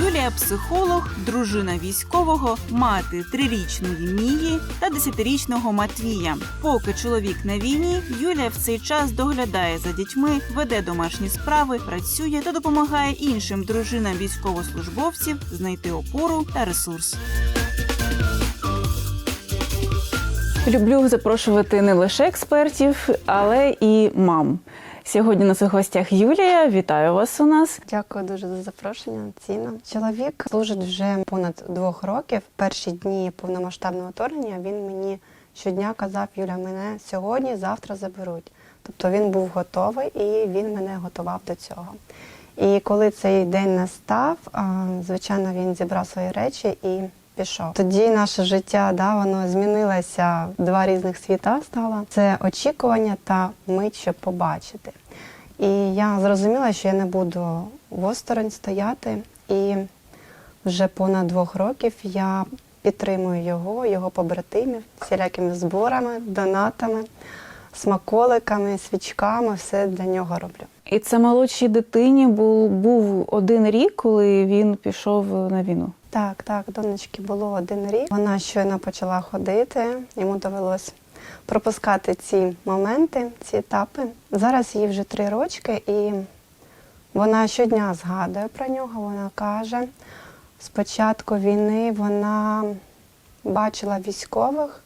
Юлія психолог, дружина військового, мати трирічної Мії та десятирічного Матвія. Поки чоловік на війні, Юлія в цей час доглядає за дітьми, веде домашні справи, працює та допомагає іншим дружинам військовослужбовців знайти опору та ресурс. Люблю запрошувати не лише експертів, але і мам. Сьогодні нас у гостях Юлія. Вітаю вас у нас. Дякую дуже за запрошення. Ціна. Чоловік служить вже понад двох років. Перші дні повномасштабного вторгнення він мені щодня казав: Юля, мене сьогодні, завтра заберуть. Тобто він був готовий і він мене готував до цього. І коли цей день настав, звичайно, він зібрав свої речі і пішов. Тоді наше життя да, воно змінилося, два різних світа стало. Це очікування та мить, щоб побачити. І я зрозуміла, що я не буду осторонь стояти. І вже понад двох років я підтримую його, його побратимів всілякими зборами, донатами, смаколиками, свічками, все для нього роблю. І це молодшій дитині був, був один рік, коли він пішов на війну. Так, так, донечки було один рік. Вона щойно почала ходити, йому довелось пропускати ці моменти, ці етапи. Зараз їй вже три рочки, і вона щодня згадує про нього. Вона каже, з початку війни вона бачила військових,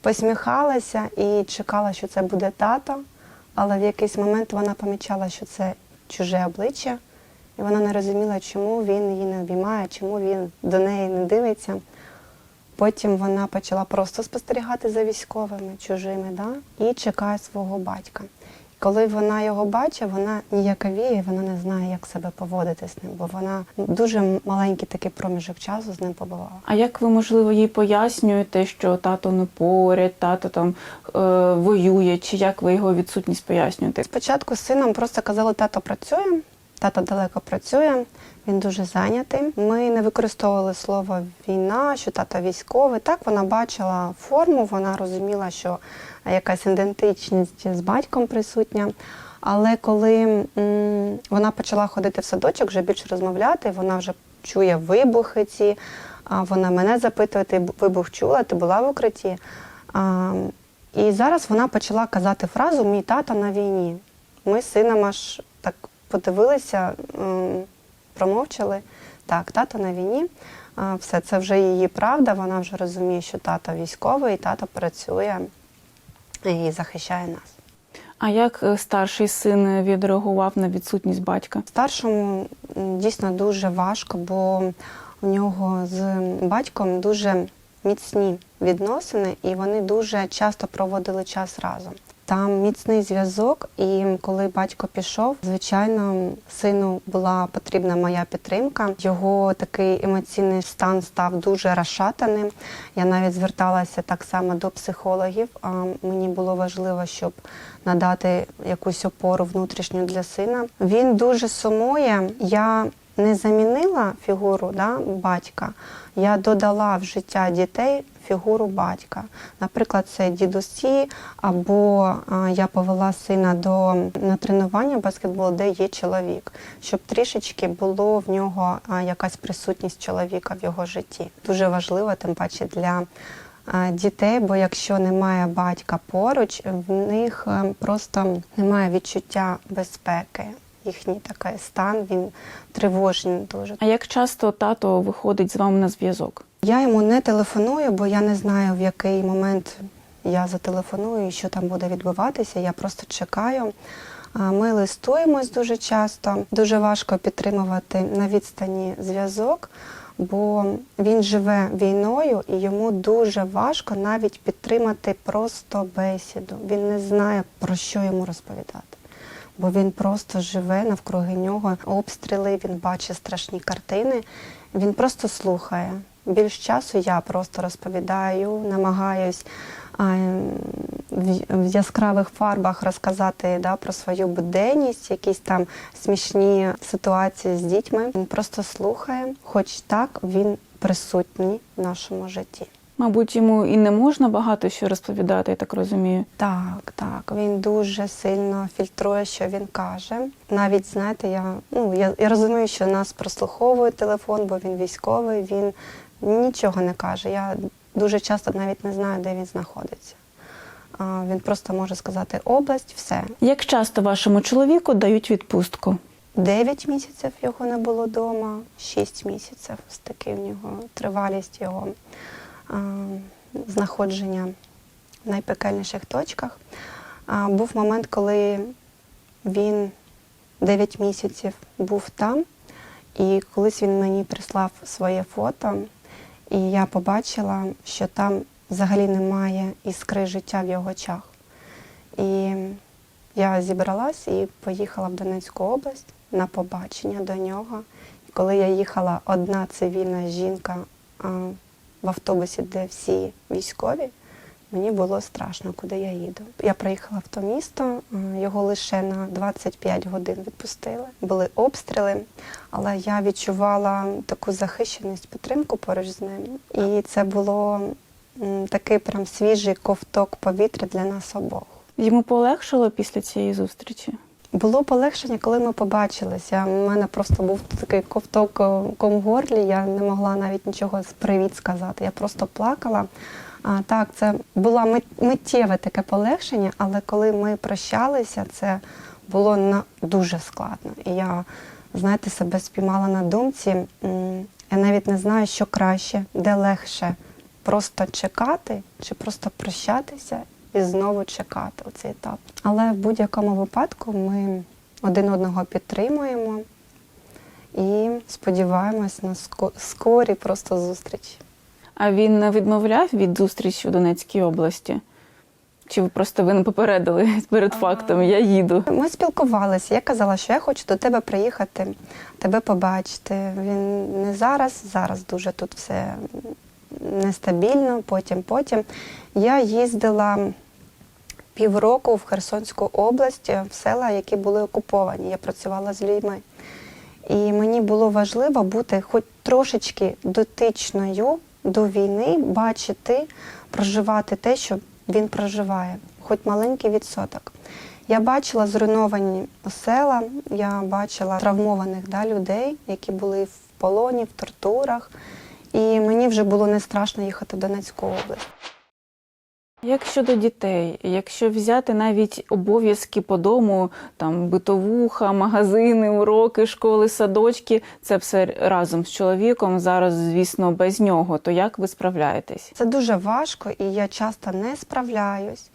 посміхалася і чекала, що це буде тато, але в якийсь момент вона помічала, що це чуже обличчя. І вона не розуміла, чому він її не обіймає, чому він до неї не дивиться. Потім вона почала просто спостерігати за військовими чужими да? і чекає свого батька. Коли вона його бачить, вона ніяковіє, вона не знає, як себе поводити з ним, бо вона дуже маленький такий проміжок часу з ним побувала. А як ви, можливо, їй пояснюєте, що тато не поряд, тато там е, воює, чи як ви його відсутність пояснюєте? Спочатку з сином просто казали, тато працює, тато далеко працює, він дуже зайнятий. Ми не використовували слово війна, що тато військовий. Так вона бачила форму, вона розуміла, що якась ідентичність з батьком присутня. Але коли м, вона почала ходити в садочок, вже більше розмовляти, вона вже чує вибухи ці. А вона мене запитує, ти вибух чула, ти була в укритті. А, і зараз вона почала казати фразу Мій тато на війні. Ми з сином аж подивилися, промовчали. Так, тато на війні. Все, це вже її правда. Вона вже розуміє, що тато військовий, тато працює і захищає нас. А як е, старший син відреагував на відсутність батька? Старшому дійсно дуже важко, бо у нього з батьком дуже міцні відносини, і вони дуже часто проводили час разом. Там міцний зв'язок, і коли батько пішов, звичайно, сину була потрібна моя підтримка. Його такий емоційний стан став дуже розшатаним. Я навіть зверталася так само до психологів. А мені було важливо, щоб надати якусь опору внутрішню для сина. Він дуже сумує. Я не замінила фігуру да, батька, я додала в життя дітей фігуру батька. Наприклад, це дідусі, або я повела сина до на тренування баскетболу, де є чоловік, щоб трішечки було в нього якась присутність чоловіка в його житті. Дуже важливо, тим паче для дітей, бо якщо немає батька поруч, в них е, просто немає відчуття безпеки. Їхній такий стан він тривожний дуже. А як часто тато виходить з вами на зв'язок? Я йому не телефоную, бо я не знаю, в який момент я зателефоную і що там буде відбуватися. Я просто чекаю. Ми листуємось дуже часто. Дуже важко підтримувати на відстані зв'язок, бо він живе війною і йому дуже важко навіть підтримати просто бесіду. Він не знає, про що йому розповідати. Бо він просто живе навкруги нього обстріли, він бачить страшні картини. Він просто слухає. Більш часу я просто розповідаю, намагаюсь в яскравих фарбах розказати да, про свою буденність, якісь там смішні ситуації з дітьми. Він просто слухає, хоч так він присутній в нашому житті. Мабуть, йому і не можна багато що розповідати, я так розумію. Так, так. Він дуже сильно фільтрує, що він каже. Навіть знаєте, я ну я, я розумію, що нас прослуховує телефон, бо він військовий. Він нічого не каже. Я дуже часто навіть не знаю, де він знаходиться. А, він просто може сказати область, все. Як часто вашому чоловіку дають відпустку? Дев'ять місяців його не було вдома, шість місяців. Ось такий в нього тривалість його знаходження в найпекельніших точках. Був момент, коли він 9 місяців був там, і колись він мені прислав своє фото, і я побачила, що там взагалі немає іскри життя в його очах. І я зібралась і поїхала в Донецьку область на побачення до нього. І коли я їхала одна цивільна жінка в автобусі, де всі військові, мені було страшно, куди я їду. Я приїхала в то місто, його лише на 25 годин відпустили. Були обстріли, але я відчувала таку захищеність, підтримку поруч з ним. І це було такий прям свіжий ковток повітря для нас обох. Йому полегшило після цієї зустрічі? Було полегшення, коли ми побачилися. У мене просто був такий ковток е, ком горлі, я не могла навіть нічого з привіт сказати. Я просто плакала. А, так, це було миттєве таке полегшення, але коли ми прощалися, це було на дуже складно. І я, знаєте, себе спіймала на думці. Я навіть не знаю, що краще, де легше просто чекати чи просто прощатися і знову чекати у цей етап. Але в будь-якому випадку ми один одного підтримуємо і сподіваємось на скорі просто зустрічі. А він не відмовляв від зустрічі у Донецькій області? Чи ви просто ви не попередили перед фактом Я їду? Ми спілкувалися. Я казала, що я хочу до тебе приїхати, тебе побачити. Він не зараз, зараз дуже тут все нестабільно, потім, потім. Я їздила півроку в Херсонську область в села, які були окуповані. Я працювала з людьми. І мені було важливо бути хоч трошечки дотичною до війни, бачити, проживати те, що він проживає, хоч маленький відсоток. Я бачила зруйновані села, я бачила травмованих да, людей, які були в полоні, в тортурах. І мені вже було не страшно їхати в Донецьку область. Як щодо дітей, якщо взяти навіть обов'язки по дому, там битовуха, магазини, уроки, школи, садочки, це все разом з чоловіком. Зараз, звісно, без нього. То як ви справляєтесь? Це дуже важко, і я часто не справляюсь.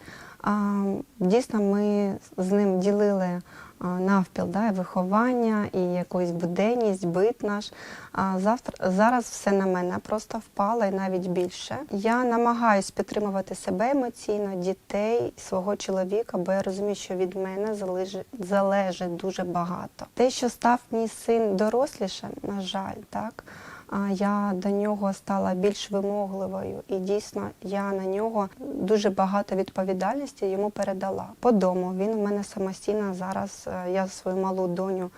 Дійсно, ми з ним ділили навпіл да, і виховання і якусь буденність, бит наш. А завтра зараз все на мене просто впало і навіть більше. Я намагаюсь підтримувати себе емоційно, дітей, свого чоловіка, бо я розумію, що від мене залежить, залежить дуже багато. Те, що став мій син доросліше, на жаль, так. Я до нього стала більш вимогливою, і дійсно я на нього дуже багато відповідальності йому передала. По дому він у мене самостійно зараз. е, Я свою малу доню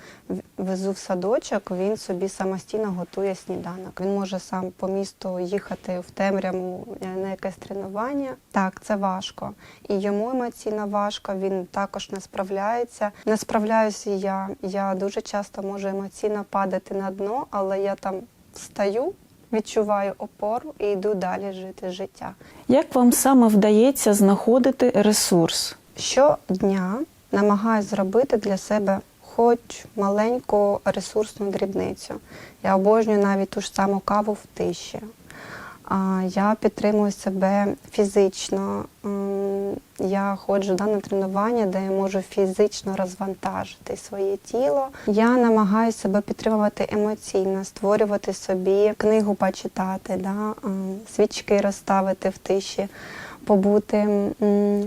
везу в садочок. Він собі самостійно готує сніданок. Він може сам по місту їхати в темряву е, на якесь тренування. Так, це важко. І йому емоційно важко. Він також не справляється. Не справляюся я. Я дуже часто можу емоційно падати на дно, але я там встаю, відчуваю опору і йду далі жити життя. Як вам саме вдається знаходити ресурс? Щодня намагаюся зробити для себе хоч маленьку ресурсну дрібницю. Я обожнюю навіть ту ж саму каву в тиші. Я підтримую себе фізично. Я ходжу да, на тренування, де я можу фізично розвантажити своє тіло. Я намагаюся себе підтримувати емоційно, створювати собі книгу почитати, да, свічки розставити в тиші, побути,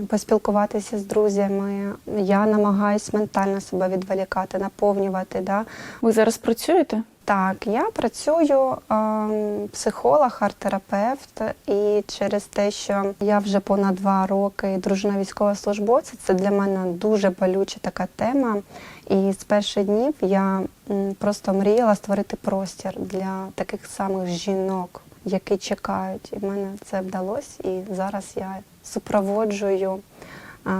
поспілкуватися з друзями. Я намагаюся ментально себе відволікати, наповнювати. Да. Ви зараз працюєте? Так, я працюю ем, психолог, арт-терапевт, і через те, що я вже понад два роки дружина військовослужбовця, це для мене дуже болюча така тема. І з перших днів я просто мріяла створити простір для таких самих жінок, які чекають. І в мене це вдалося. І зараз я супроводжую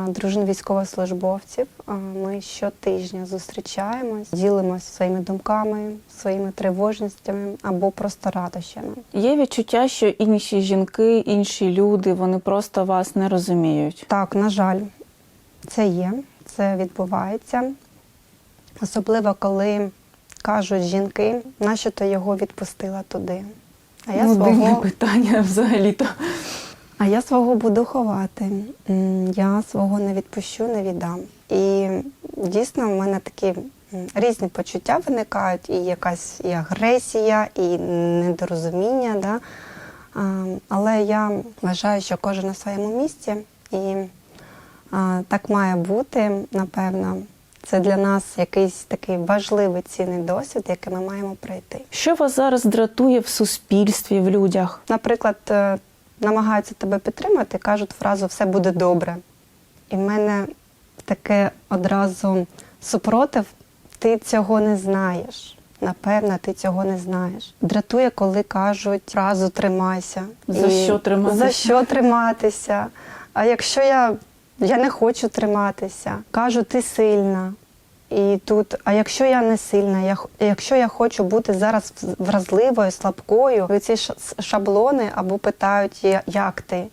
дружин військовослужбовців. Ми щотижня зустрічаємось, ділимося своїми думками, своїми тривожністями або просто радощами. Є відчуття, що інші жінки, інші люди, вони просто вас не розуміють. Так, на жаль, це є, це відбувається. Особливо, коли кажуть жінки, нащо ти його відпустила туди. А я, ну, дивне свого, питання взагалі-то. а я свого буду ховати. Я свого не відпущу, не віддам. І дійсно в мене такі різні почуття виникають, і якась і агресія, і недорозуміння. Да? Але я вважаю, що кожен на своєму місці, і так має бути, напевно. Це для нас якийсь такий важливий цінний досвід, який ми маємо пройти. Що вас зараз дратує в суспільстві, в людях? Наприклад, е, намагаються тебе підтримати, кажуть фразу все буде добре. І в мене таке одразу супротив, ти цього не знаєш. Напевно, ти цього не знаєш. Дратує, коли кажуть фразу тримайся. За що триматися? За що триматися? А якщо я, я не хочу триматися, кажу, ти сильна. І тут, а якщо я не сильна, я, якщо я хочу бути зараз вразливою, слабкою, ці шаблони або питають, як ти?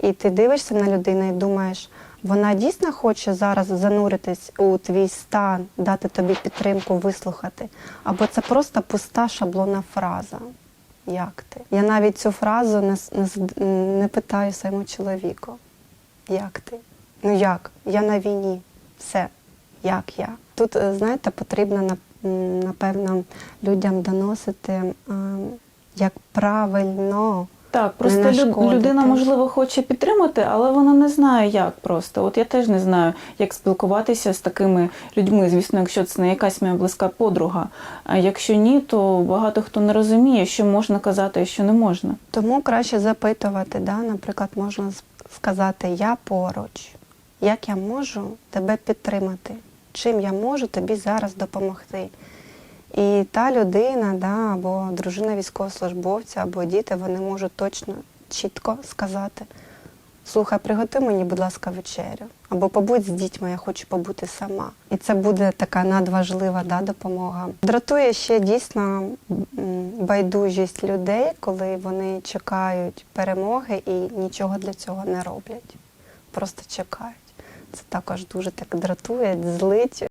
І ти дивишся на людину і думаєш, вона дійсно хоче зараз зануритись у твій стан, дати тобі підтримку, вислухати. Або це просто пуста шаблонна фраза. Як ти? Я навіть цю фразу не, не, не питаю своєму чоловіку. Як ти? Ну як? Я на війні. Все. Як я? Тут, е, знаєте, потрібно нап- напевно людям доносити, е, як правильно. Так, просто люд- людина, можливо, хоче підтримати, але вона не знає, як просто. От я теж не знаю, як спілкуватися з такими людьми. Звісно, якщо це не якась моя близька подруга. А якщо ні, то багато хто не розуміє, що можна казати, а що не можна. Тому краще запитувати. Да? Наприклад, можна сказати Я поруч. Як я можу тебе підтримати? Чим я можу тобі зараз допомогти? І та людина, да, або дружина військовослужбовця, або діти, вони можуть точно, чітко сказати: слухай, приготуй мені, будь ласка, вечерю. Або побудь з дітьми, я хочу побути сама. І це буде така надважлива да, допомога. Дратує ще дійсно байдужість людей, коли вони чекають перемоги і нічого для цього не роблять. Просто чекають. Це також дуже так дратує, злить.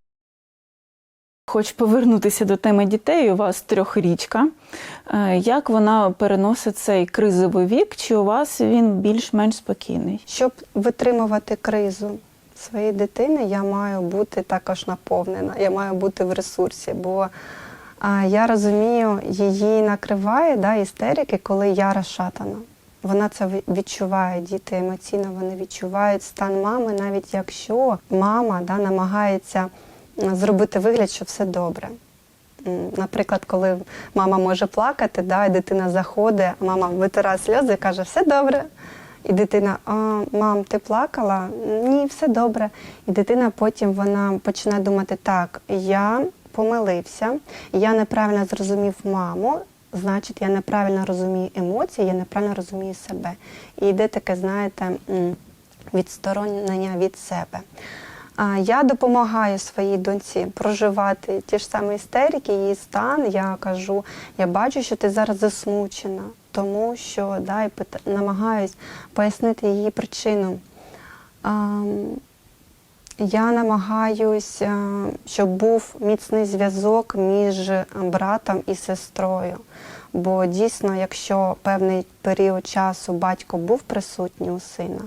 Хочу повернутися до теми дітей. У вас трьохрічка. Е, Як вона переносить цей кризовий вік? Чи у вас він більш-менш спокійний? Щоб витримувати кризу своєї дитини, я маю бути також наповнена, я маю бути в ресурсі, бо я розумію, її накриває да, істерики, коли я розшатана. Вона це відчуває, діти емоційно вони відчувають стан мами, навіть якщо мама да, намагається зробити вигляд, що все добре. Наприклад, коли мама може плакати, да, і дитина заходить, мама витирає сльози і каже, все добре. І дитина, а, мам, ти плакала? Ні, все добре. І дитина потім вона починає думати, так, я помилився, я неправильно зрозумів маму, значить, я неправильно розумію емоції, я неправильно розумію себе. І йде таке, знаєте, відсторонення від себе. Я допомагаю своїй доньці проживати ті ж самі істерики, її стан. Я кажу, я бачу, що ти зараз засмучена, тому що да, і намагаюсь пояснити її причину. Я намагаюсь, е, щоб був міцний зв'язок між братом і сестрою. Бо дійсно, якщо певний період часу батько був присутній у сина,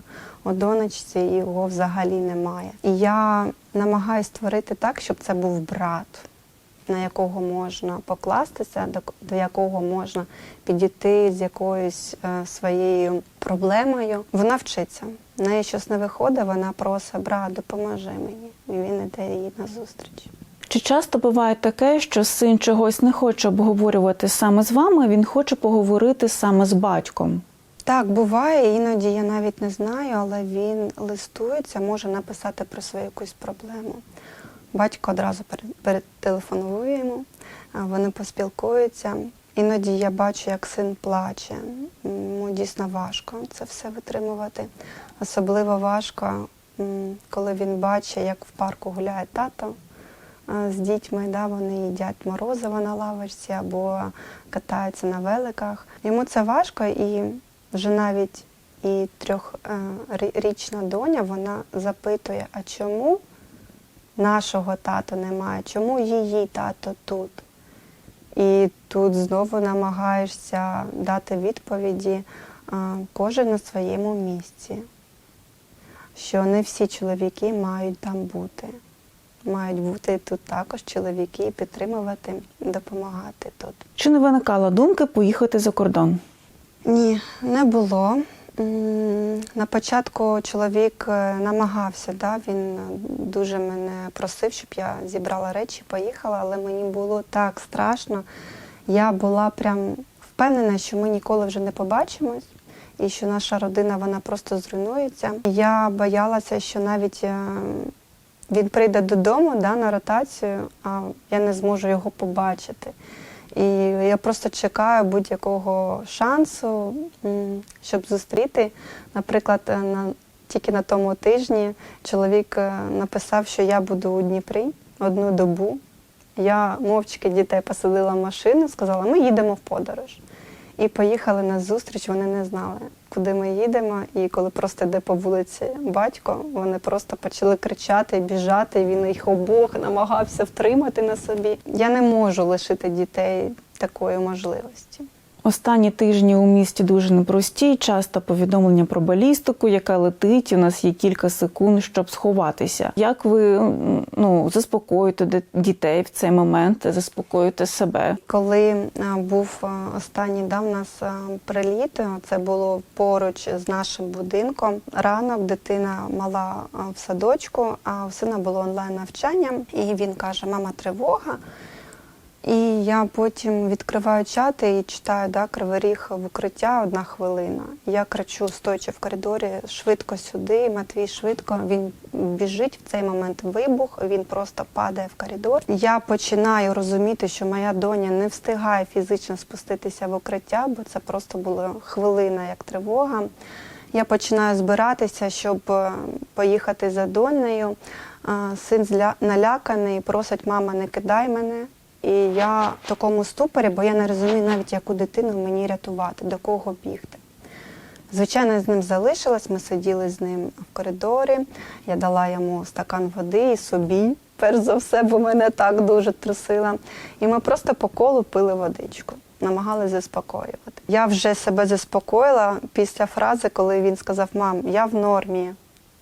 у донечці його взагалі немає. І я намагаюся створити так, щоб це був брат, на якого можна покластися, до, до якого можна підійти з якоюсь е, своєю проблемою. Вона вчиться. В неї щось не виходить, вона просить, брат, допоможи мені. І він іде їй на зустріч. Чи часто буває таке, що син чогось не хоче обговорювати саме з вами, він хоче поговорити саме з батьком? Так, буває, іноді я навіть не знаю, але він листується, може написати про свою якусь проблему. Батько одразу перетелефонує йому, вони поспілкуються. Іноді я бачу, як син плаче. Йому дійсно важко це все витримувати. Особливо важко, коли він бачить, як в парку гуляє тато е, з дітьми. Да, вони їдять морозиво на лавочці або катаються на великах. Йому це важко, і вже навіть і трьохрічна доня вона запитує, а чому нашого тата немає, чому її тато тут? І тут знову намагаєшся дати відповіді кожен на своєму місці, що не всі чоловіки мають там бути. Мають бути тут також чоловіки і підтримувати, допомагати тут. Чи не виникала думки поїхати за кордон? Ні, не було. На початку чоловік е, намагався, да? він е, дуже мене просив, щоб я зібрала речі, поїхала, але мені було так страшно. Я була прям впевнена, що ми ніколи вже не побачимось і що наша родина вона просто зруйнується. Я боялася, що навіть е, він прийде додому да, на ротацію, а я не зможу його побачити. І я просто чекаю будь-якого шансу, щоб зустріти. Наприклад, е, на, тільки на тому тижні чоловік е, написав, що я буду у Дніпрі одну добу. Я мовчки дітей посадила в машину, сказала, ми їдемо в подорож. І поїхали на зустріч, вони не знали, куди ми їдемо. І коли просто йде по вулиці батько, вони просто почали кричати, біжати. Він їх обох намагався втримати на собі. Я не можу лишити дітей такої можливості. Останні тижні у місті дуже непрості, часто повідомлення про балістику, яка летить. У нас є кілька секунд, щоб сховатися. Як ви ну, заспокоїте дітей в цей момент, заспокоїте себе? Коли е, був е, останній да, в нас е, приліт, це було поруч з нашим будинком. Ранок дитина мала в садочку, а у сина було онлайн навчання, і він каже: Мама, тривога. І я потім відкриваю чати і читаю да, кривий в укриття одна хвилина. Я кричу, стоячи в коридорі, швидко сюди. Матвій швидко. Він біжить в цей момент вибух. Він просто падає в коридор. Я починаю розуміти, що моя доня не встигає фізично спуститися в укриття, бо це просто була хвилина як тривога. Я починаю збиратися, щоб е, поїхати за донею. Син зля- наляканий, просить, мама, не кидай мене. І я в такому ступорі, бо я не розумію навіть, яку дитину мені рятувати, до кого бігти. Звичайно, я з ним залишилась, ми сиділи з ним в коридорі, я дала йому стакан води і собі, перш за все, бо мене так дуже трусила. І ми просто по колу пили водичку, намагалися заспокоювати. Я вже себе заспокоїла після фрази, коли він сказав: Мам, я в нормі,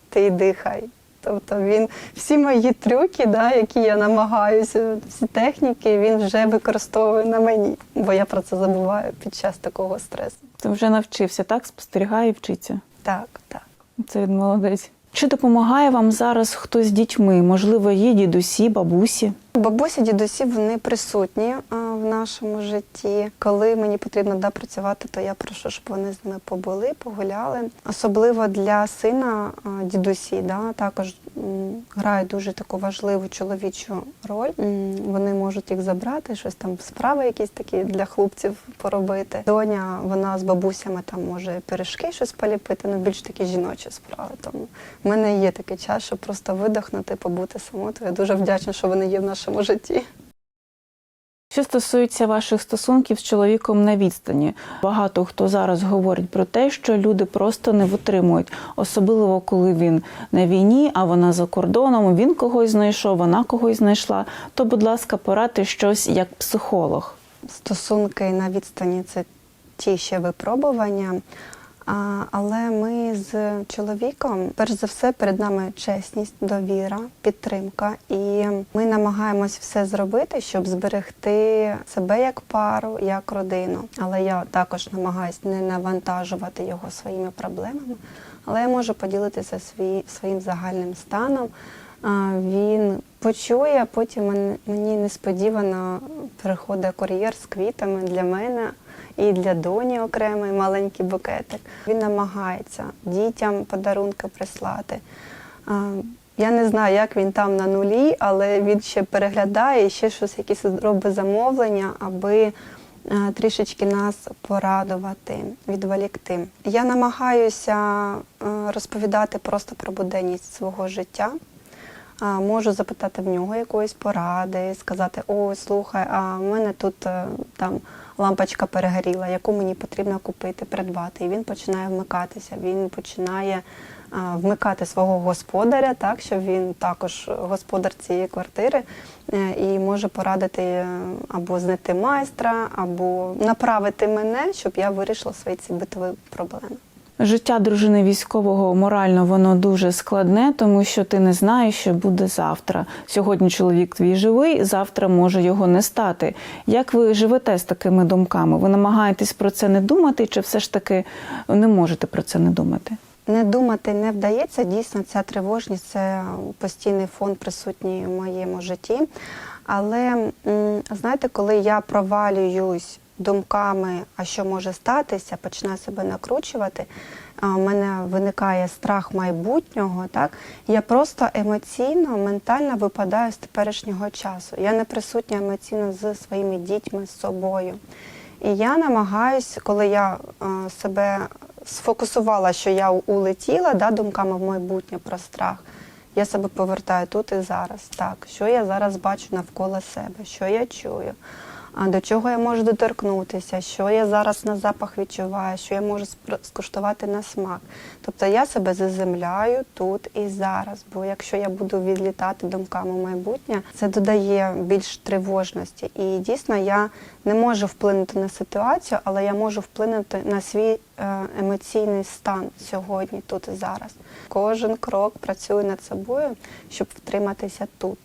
ти дихай. Тобто він всі мої трюки, да, які я намагаюся, всі техніки, він вже використовує на мені, бо я про це забуваю під час такого стресу. Ти вже навчився, так? Спостерігає і вчиться. Так, так. Це він молодець. Чи допомагає вам зараз хтось з дітьми? Можливо, є дідусі, бабусі? Бабусі, дідусі вони присутні а, в нашому житті. Коли мені потрібно да, працювати, то я прошу, щоб вони з ними побули, погуляли. Особливо для сина а, дідусі, да, також грають дуже таку важливу чоловічу роль. Вони можуть їх забрати, щось там справи якісь такі для хлопців поробити. Доня вона з бабусями там може пиріжки щось поліпити, ну більш такі жіночі справи. Тому в мене є такий час, щоб просто видихнути, побути самотою. Я дуже вдячна, що вони є в нашому житті. Що стосується ваших стосунків з чоловіком на відстані, багато хто зараз говорить про те, що люди просто не витримують, особливо коли він на війні, а вона за кордоном. Він когось знайшов, вона когось знайшла. То, будь ласка, порадьте щось як психолог. Стосунки на відстані це ті ще випробування. Але ми з чоловіком, перш за все, перед нами чесність, довіра, підтримка. І ми намагаємось все зробити, щоб зберегти себе як пару, як родину. Але я також намагаюся не навантажувати його своїми проблемами. Але я можу поділитися свій, своїм загальним станом. Він почує, потім мені несподівано приходить кур'єр з квітами для мене і для доні окремий маленький букетик. Він намагається дітям подарунки прислати. Я не знаю, як він там на нулі, але він ще переглядає ще щось, якісь робить замовлення, аби е, трішечки нас порадувати, відволікти. Я намагаюся е, розповідати просто про буденність свого життя. Можу запитати в нього якоїсь поради, сказати: ой, слухай, а в мене тут е, там лампочка перегоріла, яку мені потрібно купити, придбати. І він починає вмикатися. Він починає а, вмикати свого господаря, так щоб він також господар цієї квартири е, і може порадити е, або знайти майстра, або направити мене, щоб я вирішила свої ці битові проблеми. Життя дружини військового морально воно дуже складне, тому що ти не знаєш, що буде завтра. Сьогодні чоловік твій живий, завтра може його не стати. Як ви живете з такими думками? Ви намагаєтесь про це не думати, чи все ж таки не можете про це не думати? Не думати не вдається. Дійсно, ця тривожність це постійний фон присутній в моєму житті. Але знаєте, коли я провалююсь думками, а що може статися, починаю себе накручувати. У мене виникає страх майбутнього, так я просто емоційно, ментально випадаю з теперішнього часу. Я не присутня емоційно з своїми дітьми, з собою. І я намагаюсь, коли я себе сфокусувала, що я улетіла да, думками в майбутнє про страх, я себе повертаю тут і зараз. Так, що я зараз бачу навколо себе, що я чую, а до чого я можу доторкнутися, що я зараз на запах відчуваю, що я можу скуштувати на смак. Тобто я себе заземляю тут і зараз. Бо якщо я буду відлітати думками в майбутнє, це додає більш тривожності. І дійсно я не можу вплинути на ситуацію, але я можу вплинути на свій е, емоційний стан сьогодні, тут і зараз. Кожен крок працюю над собою, щоб втриматися тут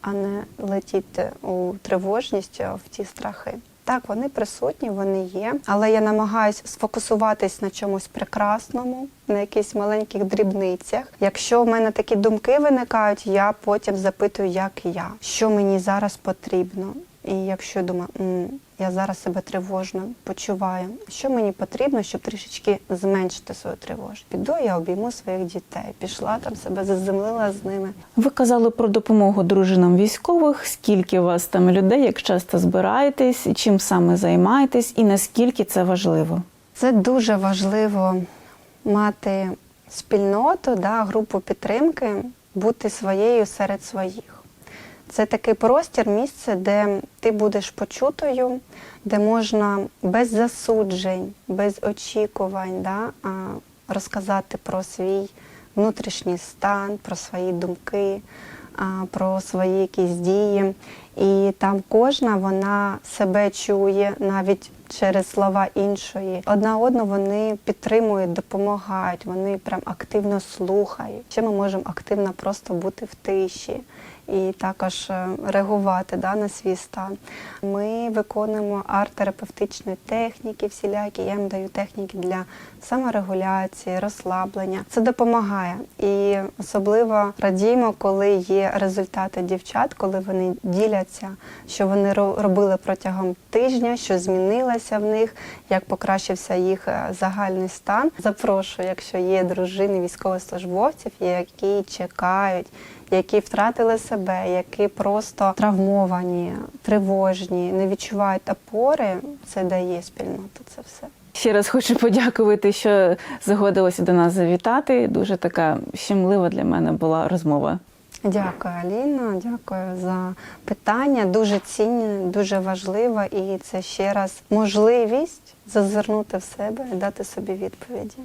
а не летіти у тривожність в ті страхи. Так, вони присутні, вони є, але я намагаюся сфокусуватись на чомусь прекрасному, на якихось маленьких дрібницях. Якщо в мене такі думки виникають, я потім запитую, як я, що мені зараз потрібно. І якщо думаю, «М, я зараз себе тривожно почуваю, що мені потрібно, щоб трішечки зменшити свою тривожність. Піду, я обійму своїх дітей, пішла там себе заземлила з ними. Ви казали про допомогу дружинам військових. Скільки у вас там людей, як часто збираєтесь, чим саме займаєтесь, і наскільки це важливо? Це дуже важливо мати спільноту, да, групу підтримки, бути своєю серед своїх. Це такий простір, місце, де ти будеш почутою, де можна без засуджень, без очікувань да, розказати про свій внутрішній стан, про свої думки, про свої якісь дії. І там кожна вона себе чує навіть через слова іншої. Одна одну вони підтримують, допомагають, вони прям активно слухають. Ще ми можемо активно просто бути в тиші і також е, реагувати да, на свій стан. Ми виконуємо арт-терапевтичні техніки всілякі. Я їм даю техніки для саморегуляції, розслаблення. Це допомагає. І особливо радіємо, коли є результати дівчат, коли вони діляться, що вони ро- робили протягом тижня, що змінилося в них, як покращився їх е, загальний стан. Запрошую, якщо є дружини військовослужбовців, які чекають які втратили себе, які просто травмовані, тривожні, не відчувають опори, це дає спільнота. Це все. Ще раз хочу подякувати, що згодилися до нас завітати. Дуже така щемлива для мене була розмова. Дякую, Аліна. Дякую за питання. Дуже цінне, дуже важливо, і це ще раз можливість зазирнути в себе і дати собі відповіді.